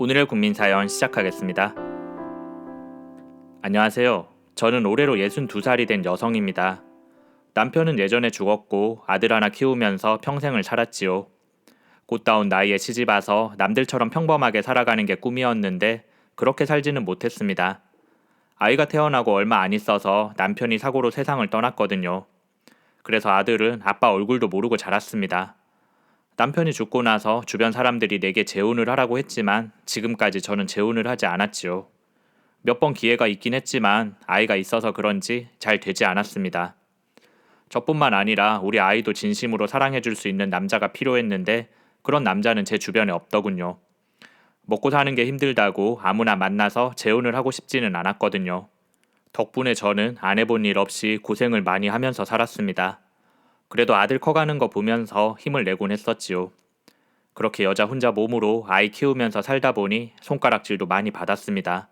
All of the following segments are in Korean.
오늘의 국민 사연 시작하겠습니다. 안녕하세요. 저는 올해로 62살이 된 여성입니다. 남편은 예전에 죽었고 아들 하나 키우면서 평생을 살았지요. 꽃다운 나이에 시집 와서 남들처럼 평범하게 살아가는 게 꿈이었는데 그렇게 살지는 못했습니다. 아이가 태어나고 얼마 안 있어서 남편이 사고로 세상을 떠났거든요. 그래서 아들은 아빠 얼굴도 모르고 자랐습니다. 남편이 죽고 나서 주변 사람들이 내게 재혼을 하라고 했지만 지금까지 저는 재혼을 하지 않았지요. 몇 번 기회가 있긴 했지만 아이가 있어서 그런지 잘 되지 않았습니다. 저뿐만 아니라 우리 아이도 진심으로 사랑해줄 수 있는 남자가 필요했는데 그런 남자는 제 주변에 없더군요. 먹고 사는 게 힘들다고 아무나 만나서 재혼을 하고 싶지는 않았거든요. 덕분에 저는 안 해본 일 없이 고생을 많이 하면서 살았습니다. 그래도 아들 커가는 거 보면서 힘을 내곤 했었지요. 그렇게 여자 혼자 몸으로 아이 키우면서 살다 보니 손가락질도 많이 받았습니다.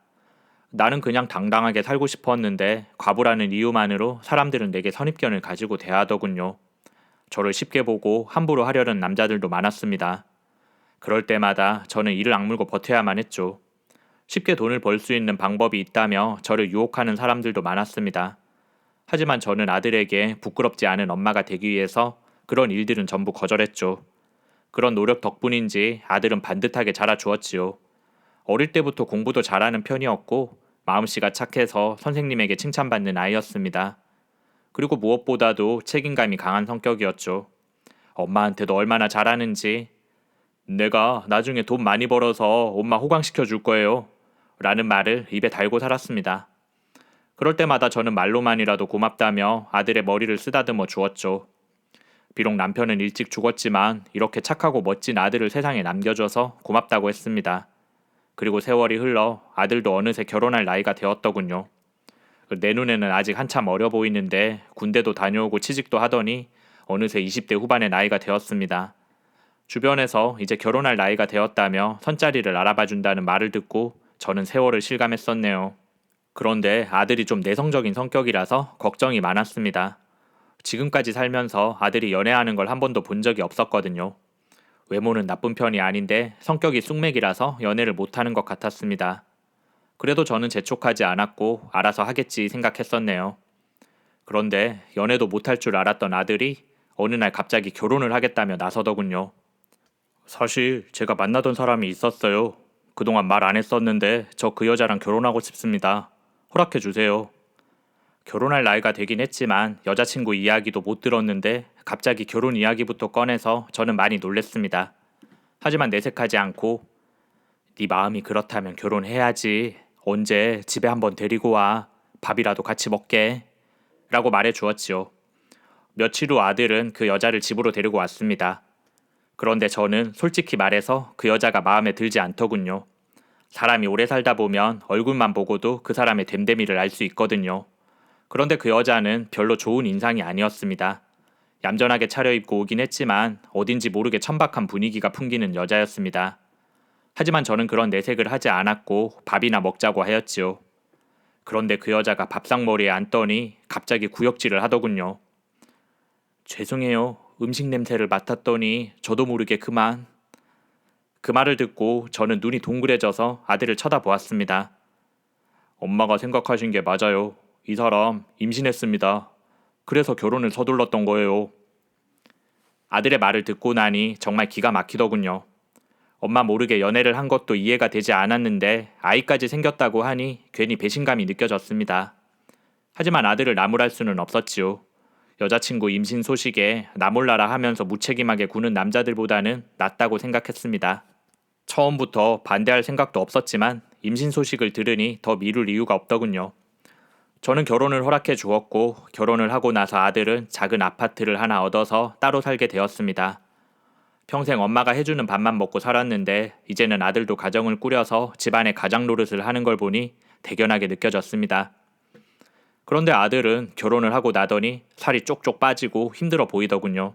나는 그냥 당당하게 살고 싶었는데 과부라는 이유만으로 사람들은 내게 선입견을 가지고 대하더군요. 저를 쉽게 보고 함부로 하려는 남자들도 많았습니다. 그럴 때마다 저는 이를 악물고 버텨야만 했죠. 쉽게 돈을 벌 수 있는 방법이 있다며 저를 유혹하는 사람들도 많았습니다. 하지만 저는 아들에게 부끄럽지 않은 엄마가 되기 위해서 그런 일들은 전부 거절했죠. 그런 노력 덕분인지 아들은 반듯하게 자라주었지요. 어릴 때부터 공부도 잘하는 편이었고 마음씨가 착해서 선생님에게 칭찬받는 아이였습니다. 그리고 무엇보다도 책임감이 강한 성격이었죠. 엄마한테도 얼마나 잘하는지 내가 나중에 돈 많이 벌어서 엄마 호강시켜 줄 거예요. 라는 말을 입에 달고 살았습니다. 그럴 때마다 저는 말로만이라도 고맙다며 아들의 머리를 쓰다듬어 주었죠. 비록 남편은 일찍 죽었지만 이렇게 착하고 멋진 아들을 세상에 남겨줘서 고맙다고 했습니다. 그리고 세월이 흘러 아들도 어느새 결혼할 나이가 되었더군요. 내 눈에는 아직 한참 어려 보이는데 군대도 다녀오고 취직도 하더니 어느새 20대 후반의 나이가 되었습니다. 주변에서 이제 결혼할 나이가 되었다며 선자리를 알아봐 준다는 말을 듣고 저는 세월을 실감했었네요. 그런데 아들이 좀 내성적인 성격이라서 걱정이 많았습니다. 지금까지 살면서 아들이 연애하는 걸 한 번도 본 적이 없었거든요. 외모는 나쁜 편이 아닌데 성격이 쑥맥이라서 연애를 못하는 것 같았습니다. 그래도 저는 재촉하지 않았고 알아서 하겠지 생각했었네요. 그런데 연애도 못할 줄 알았던 아들이 어느 날 갑자기 결혼을 하겠다며 나서더군요. 사실 제가 만나던 사람이 있었어요. 그동안 말 안 했었는데 저 그 여자랑 결혼하고 싶습니다. 허락해 주세요. 결혼할 나이가 되긴 했지만 여자친구 이야기도 못 들었는데 갑자기 결혼 이야기부터 꺼내서 저는 많이 놀랬습니다. 하지만 내색하지 않고 네 마음이 그렇다면 결혼해야지. 언제 집에 한번 데리고 와. 밥이라도 같이 먹게. 라고 말해 주었지요. 며칠 후 아들은 그 여자를 집으로 데리고 왔습니다. 그런데 저는 솔직히 말해서 그 여자가 마음에 들지 않더군요. 사람이 오래 살다 보면 얼굴만 보고도 그 사람의 됨됨이를 알 수 있거든요. 그런데 그 여자는 별로 좋은 인상이 아니었습니다. 얌전하게 차려입고 오긴 했지만 어딘지 모르게 천박한 분위기가 풍기는 여자였습니다. 하지만 저는 그런 내색을 하지 않았고 밥이나 먹자고 하였지요. 그런데 그 여자가 밥상머리에 앉더니 갑자기 구역질을 하더군요. 죄송해요. 음식 냄새를 맡았더니 저도 모르게 그만. 그 말을 듣고 저는 눈이 동그래져서 아들을 쳐다보았습니다. 엄마가 생각하신 게 맞아요. 이 사람 임신했습니다. 그래서 결혼을 서둘렀던 거예요. 아들의 말을 듣고 나니 정말 기가 막히더군요. 엄마 모르게 연애를 한 것도 이해가 되지 않았는데 아이까지 생겼다고 하니 괜히 배신감이 느껴졌습니다. 하지만 아들을 나무랄 수는 없었지요. 여자친구 임신 소식에 나몰라라 하면서 무책임하게 구는 남자들보다는 낫다고 생각했습니다. 처음부터 반대할 생각도 없었지만 임신 소식을 들으니 더 미룰 이유가 없더군요. 저는 결혼을 허락해 주었고 결혼을 하고 나서 아들은 작은 아파트를 하나 얻어서 따로 살게 되었습니다. 평생 엄마가 해주는 밥만 먹고 살았는데 이제는 아들도 가정을 꾸려서 집안의 가장 노릇을 하는 걸 보니 대견하게 느껴졌습니다. 그런데 아들은 결혼을 하고 나더니 살이 쪽쪽 빠지고 힘들어 보이더군요.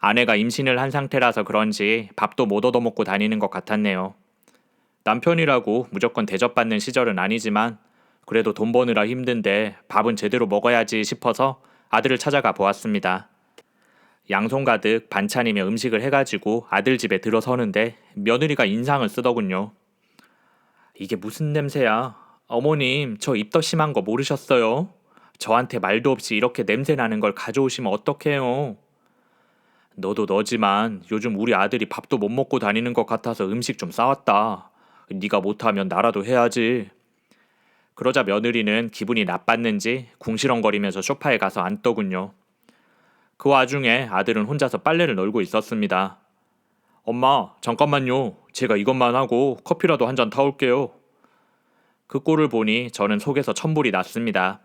아내가 임신을 한 상태라서 그런지 밥도 못 얻어먹고 다니는 것 같았네요. 남편이라고 무조건 대접받는 시절은 아니지만 그래도 돈 버느라 힘든데 밥은 제대로 먹어야지 싶어서 아들을 찾아가 보았습니다. 양손 가득 반찬이며 음식을 해가지고 아들 집에 들어서는데 며느리가 인상을 쓰더군요. 이게 무슨 냄새야? 어머님, 저 입덧 심한 거 모르셨어요? 저한테 말도 없이 이렇게 냄새 나는 걸 가져오시면 어떡해요? 너도 너지만 요즘 우리 아들이 밥도 못 먹고 다니는 것 같아서 음식 좀 싸왔다. 네가 못하면 나라도 해야지. 그러자 며느리는 기분이 나빴는지 궁시렁거리면서 소파에 가서 앉더군요. 그 와중에 아들은 혼자서 빨래를 널고 있었습니다. 엄마, 잠깐만요. 제가 이것만 하고 커피라도 한 잔 타올게요. 그 꼴을 보니 저는 속에서 천불이 났습니다.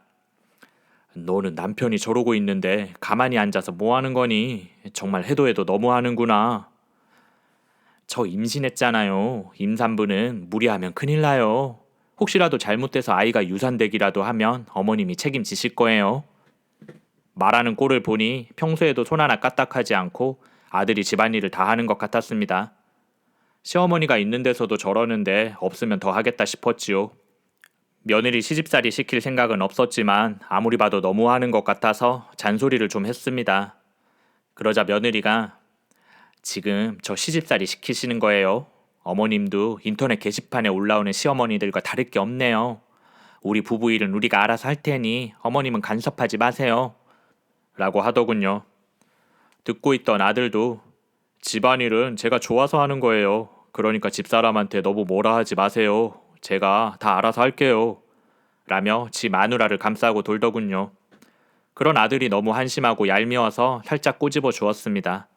너는 남편이 저러고 있는데 가만히 앉아서 뭐 하는 거니? 정말 해도 해도 너무 하는구나. 저 임신했잖아요. 임산부는 무리하면 큰일 나요. 혹시라도 잘못돼서 아이가 유산되기라도 하면 어머님이 책임지실 거예요. 말하는 꼴을 보니 평소에도 손 하나 까딱하지 않고 아들이 집안일을 다 하는 것 같았습니다. 시어머니가 있는 데서도 저러는데 없으면 더 하겠다 싶었지요. 며느리 시집살이 시킬 생각은 없었지만 아무리 봐도 너무하는 것 같아서 잔소리를 좀 했습니다. 그러자 며느리가 지금 저 시집살이 시키시는 거예요. 어머님도 인터넷 게시판에 올라오는 시어머니들과 다를 게 없네요. 우리 부부 일은 우리가 알아서 할 테니 어머님은 간섭하지 마세요. 라고 하더군요. 듣고 있던 아들도 집안일은 제가 좋아서 하는 거예요. 그러니까 집사람한테 너무 뭐라 하지 마세요. 제가 다 알아서 할게요. 라며 지 마누라를 감싸고 돌더군요. 그런 아들이 너무 한심하고 얄미워서 살짝 꼬집어 주었습니다.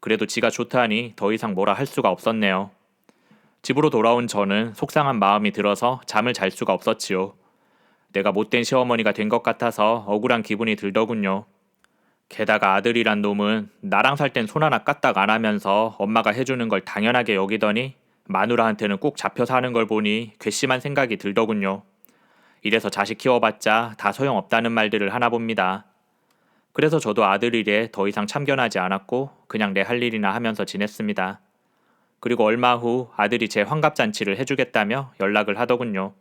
그래도 지가 좋다니 더 이상 뭐라 할 수가 없었네요. 집으로 돌아온 저는 속상한 마음이 들어서 잠을 잘 수가 없었지요. 내가 못된 시어머니가 된 것 같아서 억울한 기분이 들더군요. 게다가 아들이란 놈은 나랑 살 땐 손 하나 까딱 안 하면서 엄마가 해주는 걸 당연하게 여기더니 마누라한테는 꼭 잡혀 사는 걸 보니 괘씸한 생각이 들더군요. 이래서 자식 키워봤자 다 소용없다는 말들을 하나 봅니다. 그래서 저도 아들 일에 더 이상 참견하지 않았고 그냥 내 할 일이나 하면서 지냈습니다. 그리고 얼마 후 아들이 제 환갑잔치를 해주겠다며 연락을 하더군요.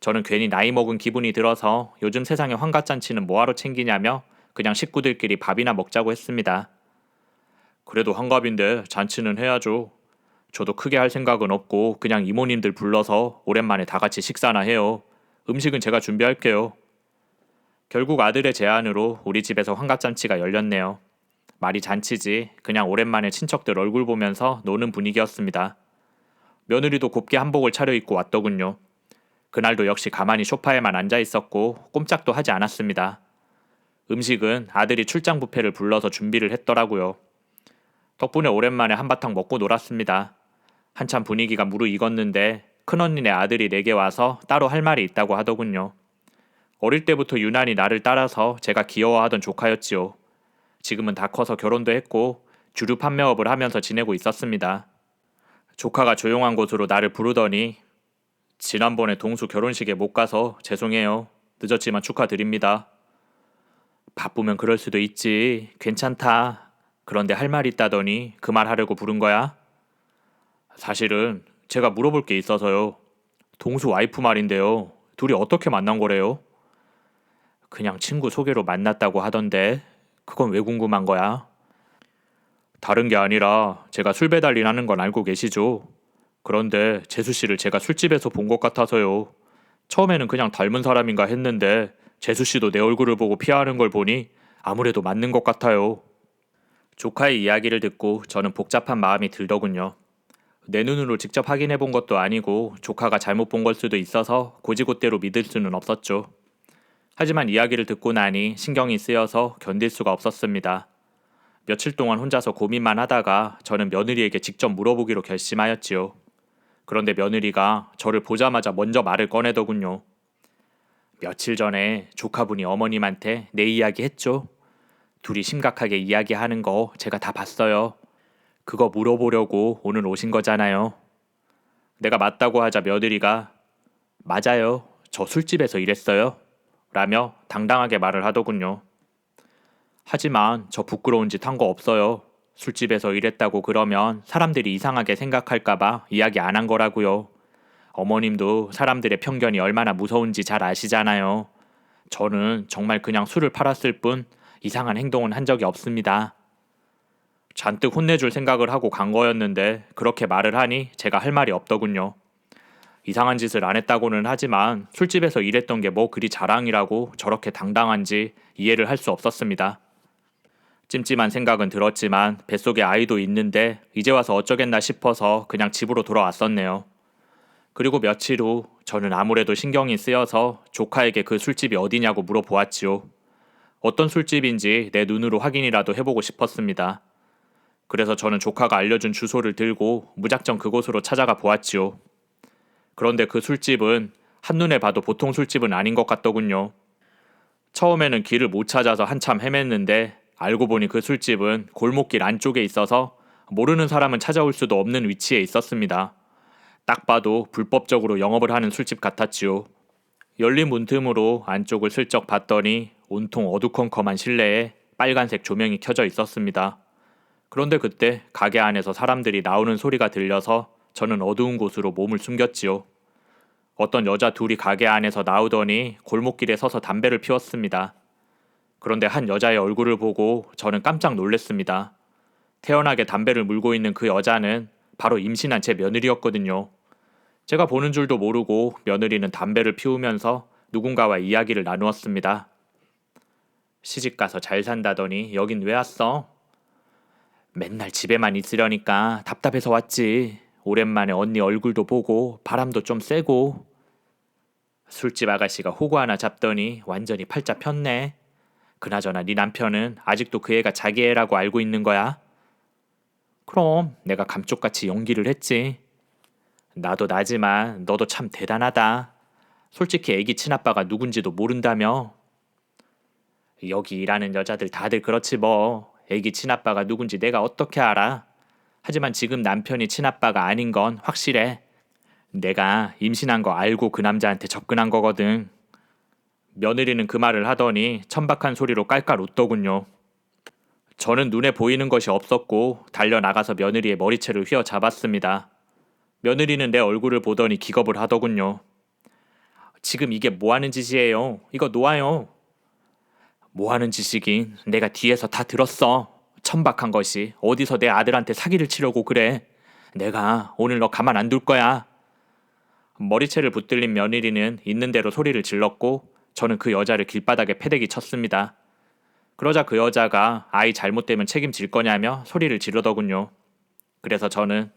저는 괜히 나이 먹은 기분이 들어서 요즘 세상에 환갑잔치는 뭐하러 챙기냐며 그냥 식구들끼리 밥이나 먹자고 했습니다. 그래도 환갑인데 잔치는 해야죠. 저도 크게 할 생각은 없고 그냥 이모님들 불러서 오랜만에 다 같이 식사나 해요. 음식은 제가 준비할게요. 결국 아들의 제안으로 우리 집에서 환갑잔치가 열렸네요. 말이 잔치지 그냥 오랜만에 친척들 얼굴 보면서 노는 분위기였습니다. 며느리도 곱게 한복을 차려입고 왔더군요. 그날도 역시 가만히 소파에만 앉아 있었고 꼼짝도 하지 않았습니다. 음식은 아들이 출장 뷔페를 불러서 준비를 했더라고요. 덕분에 오랜만에 한바탕 먹고 놀았습니다. 한참 분위기가 무르익었는데 큰언니네 아들이 내게 와서 따로 할 말이 있다고 하더군요. 어릴 때부터 유난히 나를 따라서 제가 귀여워하던 조카였지요. 지금은 다 커서 결혼도 했고 주류 판매업을 하면서 지내고 있었습니다. 조카가 조용한 곳으로 나를 부르더니 지난번에 동수 결혼식에 못 가서 죄송해요. 늦었지만 축하드립니다. 바쁘면 그럴 수도 있지. 괜찮다. 그런데 할 말 있다더니 그 말 하려고 부른 거야? 사실은 제가 물어볼 게 있어서요. 동수 와이프 말인데요. 둘이 어떻게 만난 거래요? 그냥 친구 소개로 만났다고 하던데 그건 왜 궁금한 거야? 다른 게 아니라 제가 술 배달 일 하는 건 알고 계시죠? 그런데 재수 씨를 제가 술집에서 본 것 같아서요. 처음에는 그냥 닮은 사람인가 했는데 재수 씨도 내 얼굴을 보고 피하는 걸 보니 아무래도 맞는 것 같아요. 조카의 이야기를 듣고 저는 복잡한 마음이 들더군요. 내 눈으로 직접 확인해 본 것도 아니고 조카가 잘못 본 걸 수도 있어서 고지고대로 믿을 수는 없었죠. 하지만 이야기를 듣고 나니 신경이 쓰여서 견딜 수가 없었습니다. 며칠 동안 혼자서 고민만 하다가 저는 며느리에게 직접 물어보기로 결심하였지요. 그런데 며느리가 저를 보자마자 먼저 말을 꺼내더군요. 며칠 전에 조카분이 어머님한테 내 이야기 했죠. 둘이 심각하게 이야기하는 거 제가 다 봤어요. 그거 물어보려고 오늘 오신 거잖아요. 내가 맞다고 하자 며느리가 맞아요. 저 술집에서 일했어요. 라며 당당하게 말을 하더군요. 하지만 저 부끄러운 짓 한 거 없어요. 술집에서 일했다고 그러면 사람들이 이상하게 생각할까봐 이야기 안 한 거라고요. 어머님도 사람들의 편견이 얼마나 무서운지 잘 아시잖아요. 저는 정말 그냥 술을 팔았을 뿐 이상한 행동은 한 적이 없습니다. 잔뜩 혼내줄 생각을 하고 간 거였는데 그렇게 말을 하니 제가 할 말이 없더군요. 이상한 짓을 안 했다고는 하지만 술집에서 일했던 게 뭐 그리 자랑이라고 저렇게 당당한지 이해를 할 수 없었습니다. 찜찜한 생각은 들었지만 뱃속에 아이도 있는데 이제 와서 어쩌겠나 싶어서 그냥 집으로 돌아왔었네요. 그리고 며칠 후 저는 아무래도 신경이 쓰여서 조카에게 그 술집이 어디냐고 물어보았지요. 어떤 술집인지 내 눈으로 확인이라도 해보고 싶었습니다. 그래서 저는 조카가 알려준 주소를 들고 무작정 그곳으로 찾아가 보았지요. 그런데 그 술집은 한눈에 봐도 보통 술집은 아닌 것 같더군요. 처음에는 길을 못 찾아서 한참 헤맸는데 알고 보니 그 술집은 골목길 안쪽에 있어서 모르는 사람은 찾아올 수도 없는 위치에 있었습니다. 딱 봐도 불법적으로 영업을 하는 술집 같았지요. 열린 문틈으로 안쪽을 슬쩍 봤더니 온통 어두컴컴한 실내에 빨간색 조명이 켜져 있었습니다. 그런데 그때 가게 안에서 사람들이 나오는 소리가 들려서 저는 어두운 곳으로 몸을 숨겼지요. 어떤 여자 둘이 가게 안에서 나오더니 골목길에 서서 담배를 피웠습니다. 그런데 한 여자의 얼굴을 보고 저는 깜짝 놀랐습니다. 태연하게 담배를 물고 있는 그 여자는 바로 임신한 제 며느리였거든요. 제가 보는 줄도 모르고 며느리는 담배를 피우면서 누군가와 이야기를 나누었습니다. 시집 가서 잘 산다더니 여긴 왜 왔어? 맨날 집에만 있으려니까 답답해서 왔지. 오랜만에 언니 얼굴도 보고 바람도 좀 쐬고. 술집 아가씨가 호구 하나 잡더니 완전히 팔자 폈네. 그나저나 네 남편은 아직도 그 애가 자기 애라고 알고 있는 거야? 그럼 내가 감쪽같이 연기를 했지. 나도 나지만 너도 참 대단하다. 솔직히 애기 친아빠가 누군지도 모른다며. 여기 일하는 여자들 다들 그렇지 뭐. 애기 친아빠가 누군지 내가 어떻게 알아? 하지만 지금 남편이 친아빠가 아닌 건 확실해. 내가 임신한 거 알고 그 남자한테 접근한 거거든. 며느리는 그 말을 하더니 천박한 소리로 깔깔 웃더군요. 저는 눈에 보이는 것이 없었고 달려 나가서 며느리의 머리채를 휘어 잡았습니다. 며느리는 내 얼굴을 보더니 기겁을 하더군요. 지금 이게 뭐 하는 짓이에요? 이거 놓아요. 뭐 하는 짓이긴 내가 뒤에서 다 들었어. 천박한 것이 어디서 내 아들한테 사기를 치려고 그래. 내가 오늘 너 가만 안 둘 거야. 머리채를 붙들린 며느리는 있는 대로 소리를 질렀고 저는 그 여자를 길바닥에 패대기 쳤습니다. 그러자 그 여자가 아이 잘못되면 책임질 거냐며 소리를 지르더군요. 그래서 저는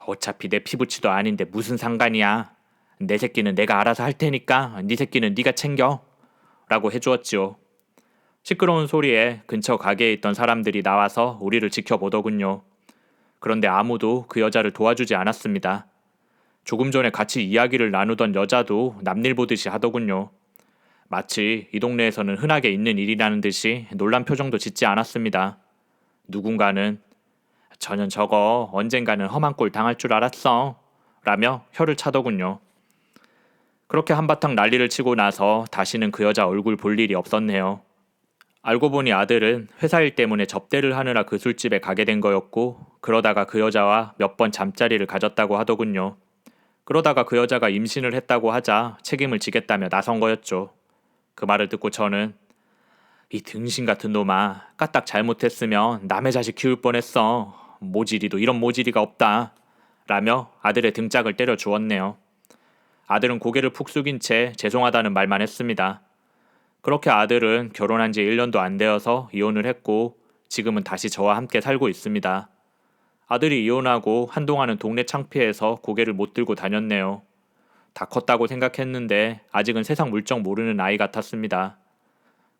어차피 내 피부치도 아닌데 무슨 상관이야. 내 새끼는 내가 알아서 할 테니까 네 새끼는 네가 챙겨. 라고 해주었지요. 시끄러운 소리에 근처 가게에 있던 사람들이 나와서 우리를 지켜보더군요. 그런데 아무도 그 여자를 도와주지 않았습니다. 조금 전에 같이 이야기를 나누던 여자도 남일 보듯이 하더군요. 마치 이 동네에서는 흔하게 있는 일이라는 듯이 놀란 표정도 짓지 않았습니다. 누군가는 저는 저거 언젠가는 험한 꼴 당할 줄 알았어. 라며 혀를 차더군요. 그렇게 한바탕 난리를 치고 나서 다시는 그 여자 얼굴 볼 일이 없었네요. 알고 보니 아들은 회사 일 때문에 접대를 하느라 그 술집에 가게 된 거였고, 그러다가 그 여자와 몇 번 잠자리를 가졌다고 하더군요. 그러다가 그 여자가 임신을 했다고 하자 책임을 지겠다며 나선 거였죠. 그 말을 듣고 저는 이 등신 같은 놈아 까딱 잘못했으면 남의 자식 키울 뻔했어. 모질이도 이런 모질이가 없다. 라며 아들의 등짝을 때려 주었네요. 아들은 고개를 푹 숙인 채 죄송하다는 말만 했습니다. 그렇게 아들은 결혼한 지 1년도 안 되어서 이혼을 했고 지금은 다시 저와 함께 살고 있습니다. 아들이 이혼하고 한동안은 동네 창피해서 고개를 못 들고 다녔네요. 다 컸다고 생각했는데 아직은 세상 물정 모르는 아이 같았습니다.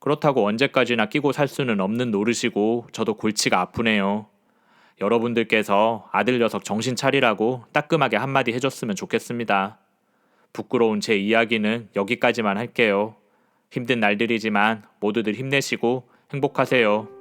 그렇다고 언제까지나 끼고 살 수는 없는 노릇이고 저도 골치가 아프네요. 여러분들께서 아들 녀석 정신 차리라고 따끔하게 한마디 해줬으면 좋겠습니다. 부끄러운 제 이야기는 여기까지만 할게요. 힘든 날들이지만 모두들 힘내시고 행복하세요.